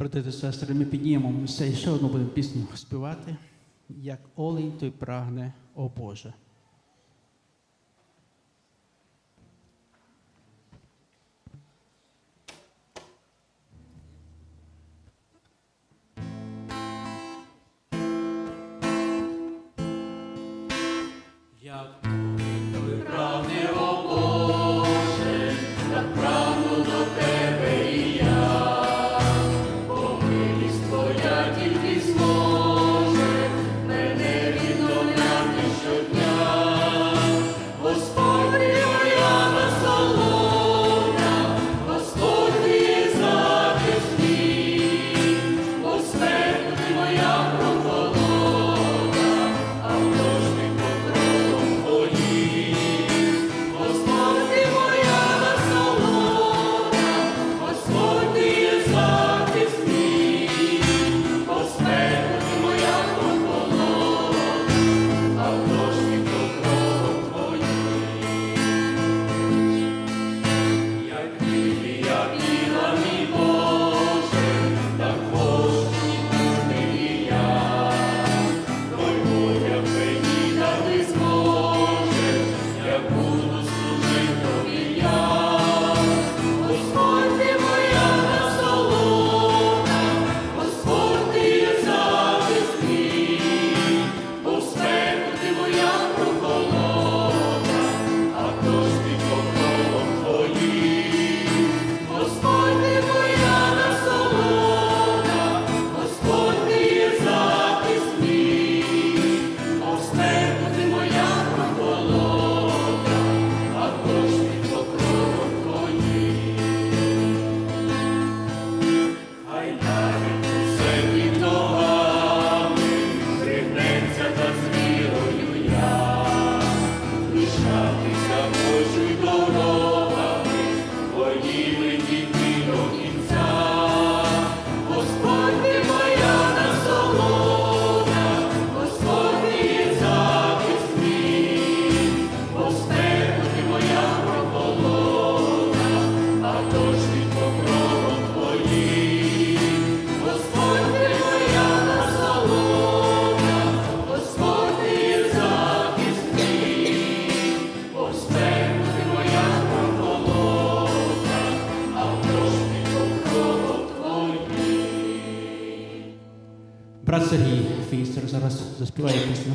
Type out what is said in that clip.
Брати сестри, ми піднімемося і ще одну будемо пісню співати, як олень той прагне, о Боже. Брат Сергій Фістер зараз заспіває пісню.